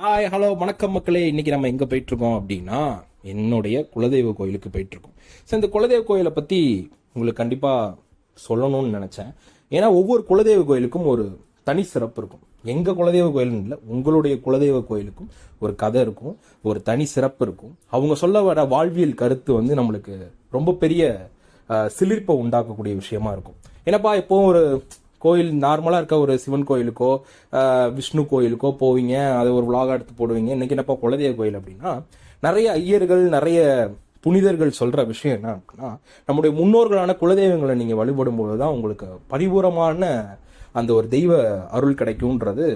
Hi hello வணக்கம் மக்களே. இன்னைக்கு நம்ம எங்கே போயிட்டுருக்கோம் அப்படின்னா என்னுடைய குலதெய்வ கோயிலுக்கு போயிட்டுருக்கோம். ஸோ இந்த குலதெய்வ கோயிலை பற்றி உங்களுக்கு கண்டிப்பாக சொல்லணும்னு நினச்சேன். ஏன்னா ஒவ்வொரு குலதெய்வ கோயிலுக்கும் ஒரு தனி சிறப்பு இருக்கும். எங்கள் குலதெய்வ கோயில்னு இல்லை உங்களுடைய குலதெய்வ கோயிலுக்கும் ஒரு கதை இருக்கும் ஒரு தனி சிறப்பு இருக்கும். அவங்க சொல்ல வர வாழ்வியல் கருத்து வந்து நம்மளுக்கு ரொம்ப பெரிய சிலிர்ப்பை உண்டாக்கக்கூடிய விஷயமா இருக்கும். ஏன்னாப்பா இப்போ ஒரு கோயில் நார்மலாக இருக்க ஒரு சிவன் கோயிலுக்கோ விஷ்ணு கோயிலுக்கோ போவீங்க அதை ஒரு விலாக எடுத்து போடுவீங்க. இன்னைக்கு என்னப்பா குலதெய்வ கோயில் அப்படின்னா நிறைய ஐயர்கள் நிறைய புனிதர்கள் சொல்கிற விஷயம் என்ன அப்படின்னா நம்முடைய முன்னோர்களான குலதெய்வங்களை நீங்கள் வழிபடும் தான் உங்களுக்கு பரிபூரமான அந்த ஒரு தெய்வ அருள் கிடைக்கும்ன்றது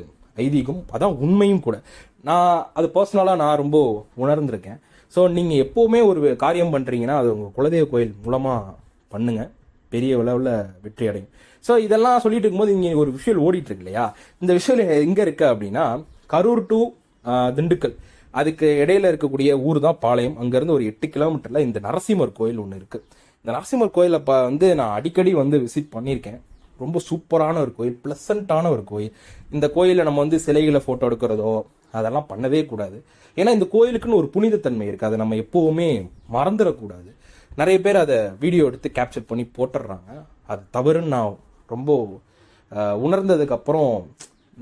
ஐதீகம் அதான் உண்மையும் கூட. நான் அது பர்சனலாக நான் ரொம்ப உணர்ந்திருக்கேன். ஸோ நீங்கள் எப்போவுமே ஒரு காரியம் பண்ணுறீங்கன்னா அது உங்கள் குலதெய்வ கோயில் மூலமாக பண்ணுங்க. பெரிய அளவில் வெற்றி அடையும் ஸோ இதெல்லாம் சொல்லிட்டு இருக்கும்போது இங்கே ஒரு விஷயம் ஓடிட்டு இருக்கு இல்லையா இந்த விஷயம் எங்கே இருக்கு அப்படின்னா கரூர் டு திண்டுக்கல். அதுக்கு இடையில இருக்கக்கூடிய ஊர் தான் பாளையம். அங்கேருந்து ஒரு எட்டு கிலோமீட்டரில் இந்த நரசிம்மர் கோயில் ஒன்று இருக்கு. இந்த நரசிம்மர் கோயிலை இப்போ வந்து நான் அடிக்கடி வந்து விசிட் பண்ணியிருக்கேன். ரொம்ப சூப்பரான ஒரு கோயில் ப்ளசண்ட்டான ஒரு கோயில். இந்த கோயிலில் நம்ம வந்து சிலைகளை ஃபோட்டோ எடுக்கிறதோ அதெல்லாம் பண்ணவே கூடாது. ஏன்னா இந்த கோயிலுக்குன்னு ஒரு புனிதத்தன்மை இருக்குது அதை நம்ம எப்போவுமே மறந்துடக்கூடாது. நிறைய பேர் அதை வீடியோ எடுத்து கேப்சர் பண்ணி போட்டுடுறாங்க. அது தவறுன்னு நான் ரொம்ப உணர்ந்ததுக்கப்புறம் உணர்ந்ததுக்கு அப்புறம்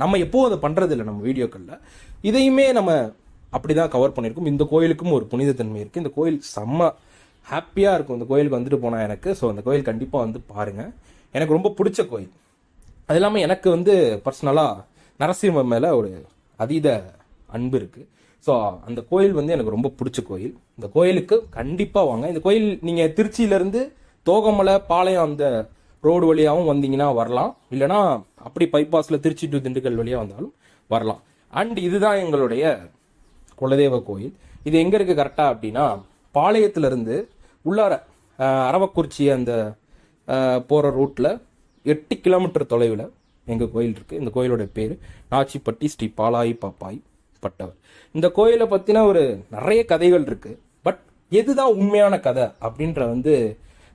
நம்ம எப்போவும் அதை பண்ணுறது இல்லை நம்ம வீடியோக்களில். இதையுமே நம்ம அப்படி தான் கவர் பண்ணியிருக்கோம். இந்த கோயிலுக்கும் ஒரு புனிதத்தன்மை இருக்குது இந்த கோயில் செம்ம ஹாப்பியாக இருக்கும். இந்த கோயிலுக்கு வந்துட்டு போனால் எனக்கு. ஸோ அந்த கோயில் கண்டிப்பாக வந்து பாருங்கள் எனக்கு ரொம்ப பிடிச்ச கோயில். அது இல்லாமல் எனக்கு வந்து பர்சனலாக நரசிம்மர் மேலே ஒரு அதீத அன்பு இருக்குது ஸோ அந்த கோயில் வந்து எனக்கு ரொம்ப பிடிச்ச கோயில். இந்த கோயிலுக்கு கண்டிப்பாக வாங்க. இந்த கோயில் நீங்கள் திருச்சியிலேருந்து தோகமலை பாளையம் அந்த ரோடு வழியாகவும் வந்தீங்கன்னா வரலாம். இல்லைனா அப்படி பைபாஸில் திருச்சி டு திண்டுக்கல் வழியாக வந்தாலும் வரலாம். அண்ட் இதுதான் எங்களுடைய குலதெய்வ கோயில். இது எங்கே இருக்குது கரெக்டாக அப்படின்னா பாளையத்துல இருந்து உள்ளார அரவக்குறிச்சி அந்த போகிற ரூட்டில் எட்டு கிலோமீட்டர் தொலைவில் எங்கள் கோயில் இருக்குது இந்த கோயிலோட பேர் நாச்சிப்பட்டி ஸ்ரீ பாலாயி பாப்பாய் பட்டவர். இந்த கோயிலை பற்றின ஒரு நிறைய கதைகள் இருக்குது பட் எதுதான் உண்மையான கதை அப்படின்ற வந்து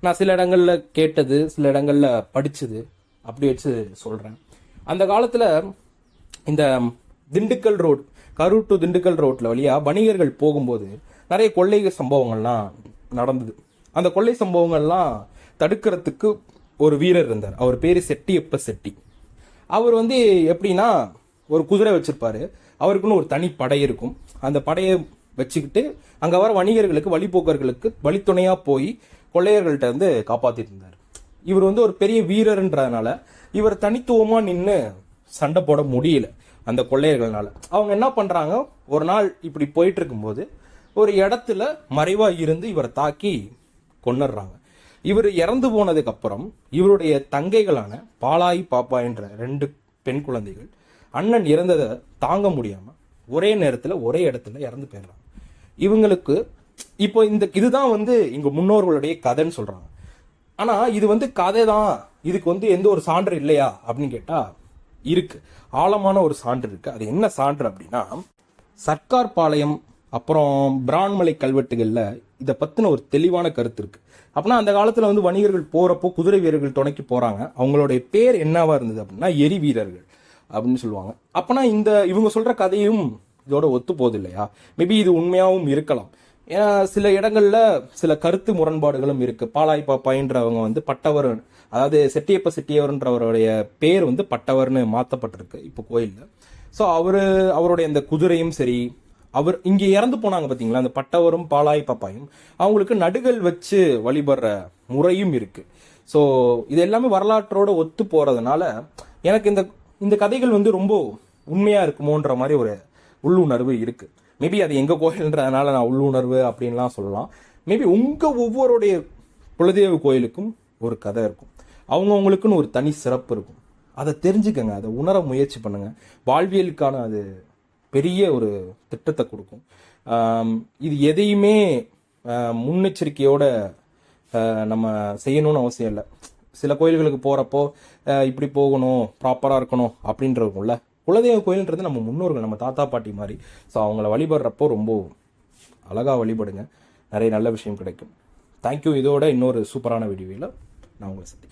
நான் சில இடங்களில் கேட்டது சில இடங்களில் படித்தது அப்படி வச்சு சொல்கிறேன் அந்த காலத்தில் இந்த திண்டுக்கல் ரோட் கரூர் டு திண்டுக்கல் ரோட்டில் வழியாக வணிகர்கள் போகும்போது நிறைய கொள்ளை சம்பவங்கள்லாம் நடந்தது. அந்த கொள்ளை சம்பவங்கள்லாம் தடுக்கிறதுக்கு ஒரு வீரர் இருந்தார். அவர் பேர் செட்டியப்ப செட்டி. அவர் வந்து எப்படின்னா ஒரு குதிரை வச்சிருப்பாரு. அவருக்குன்னு ஒரு தனி படை இருக்கும். அந்த படையை வச்சுக்கிட்டு அங்கே வர வணிகர்களுக்கு வழிபோக்கர்களுக்கு வழித்துணையாக போய் கொள்ளையர்கள்ட்ட இருந்து காப்பாற்றிட்டு இருந்தார். இவர் வந்து ஒரு பெரிய வீரர்ன்றதுனால இவர் தனித்துவமாக நின்று சண்டை போட முடியல அந்த கொள்ளையர்கள்னால. அவங்க என்ன பண்ணுறாங்க ஒரு நாள் இப்படி போயிட்டு இருக்கும்போது ஒரு இடத்துல மறைவாக இருந்து இவரை தாக்கி கொண்டுடுறாங்க இவர் இறந்து போனதுக்கப்புறம் இவருடைய தங்கைகளான பாலாய் பாப்பா என்ற ரெண்டு பெண் குழந்தைகள் அண்ணன் இறந்ததை தாங்க முடியாமல் ஒரே நேரத்தில் ஒரே இடத்துல இறந்து போயிடுறாங்க. இவங்களுக்கு இப்போ இந்த இதுதான் வந்து இங்க முன்னோர்களுடைய கதைன்னு சொல்றாங்க. ஆனா இது வந்து கதை தான் இதுக்கு வந்து எந்த ஒரு சான்று இல்லையா அப்படின்னு கேட்டா இருக்கு. ஆழமான ஒரு சான்று இருக்கு. அது என்ன சான்று அப்படின்னா சர்க்கார் பாளையம் அப்புறம் பிரான்மலை கல்வெட்டுகளில் இதை பற்றின ஒரு தெளிவான கருத்து இருக்கு. அப்படின்னா அந்த காலத்தில் வந்து வணிகர்கள் போகிறப்போ குதிரை வீரர்கள் துணைக்கு போகிறாங்க அவங்களுடைய பேர் என்னவா இருந்தது அப்படின்னா எரி வீரர்கள் அப்படின்னு சொல்லுவாங்க. அப்போனா இந்த இவங்க சொல்கிற கதையும் இதோட ஒத்து போகுது இல்லையா? மேபி இது உண்மையாகவும் இருக்கலாம். சில இடங்களில் சில கருத்து முரண்பாடுகளும் இருக்குது பாலாய் பாப்பாயின்றவங்க வந்து பட்டவர் அதாவது செட்டியப்ப செட்டியவர்ன்றவருடைய பேர் வந்து பட்டவர்னு மாற்றப்பட்டிருக்கு இப்போ கோயிலில். ஸோ அவர் அவருடைய அந்த குதிரையும் சரி அவர் இங்கே இறந்து போனாங்க பார்த்தீங்களா அந்த பட்டவரும் பாலாய் பாப்பாயும் அவங்களுக்கு நடுகள் வச்சு வழிபடுற முறையும் இருக்குது ஸோ இது எல்லாமே வரலாற்றோட ஒத்து போகிறதுனால எனக்கு இந்த இந்த கதைகள் வந்து ரொம்ப உண்மையாக இருக்குமோன்ற மாதிரி ஒரு உள்ளுணர்வு இருக்குது மேபி அது எங்கள் கோயில்ன்றதுனால நான் உள்ளுணர்வு அப்படின்லாம் சொல்லலாம். மேபி உங்கள் ஒவ்வொருடைய குலதெய்வ கோயிலுக்கும் ஒரு கதை இருக்கும். அவங்கவுங்களுக்குன்னு ஒரு தனி சிறப்பு இருக்கும். அதை தெரிஞ்சுக்கங்க அதை உணர முயற்சி பண்ணுங்கள் வாழ்வியலுக்கான அது பெரிய ஒரு திட்டத்தை கொடுக்கும். இது எதையுமே முன்னெச்சரிக்கையோட நம்ம செய்யணும்னு அவசியம் இல்லை. சில கோயில்களுக்கு போகிறப்போ இப்படி போகணும் ப்ராப்பராக இருக்கணும் அப்படின்றவங்கள குலதெய்வ கோயில்ன்றது நம்ம முன்னோர்கள் நம்ம தாத்தா பாட்டி மாதிரி. ஸோ அவங்கள வழிபடுறப்போ ரொம்ப அழகாக வழிபடுங்க. நிறைய நல்ல விஷயம் கிடைக்கும். தேங்க்யூ இதோட இன்னொரு சூப்பரான வீடியோவில் நான் உங்களை சந்திக்கிறேன்.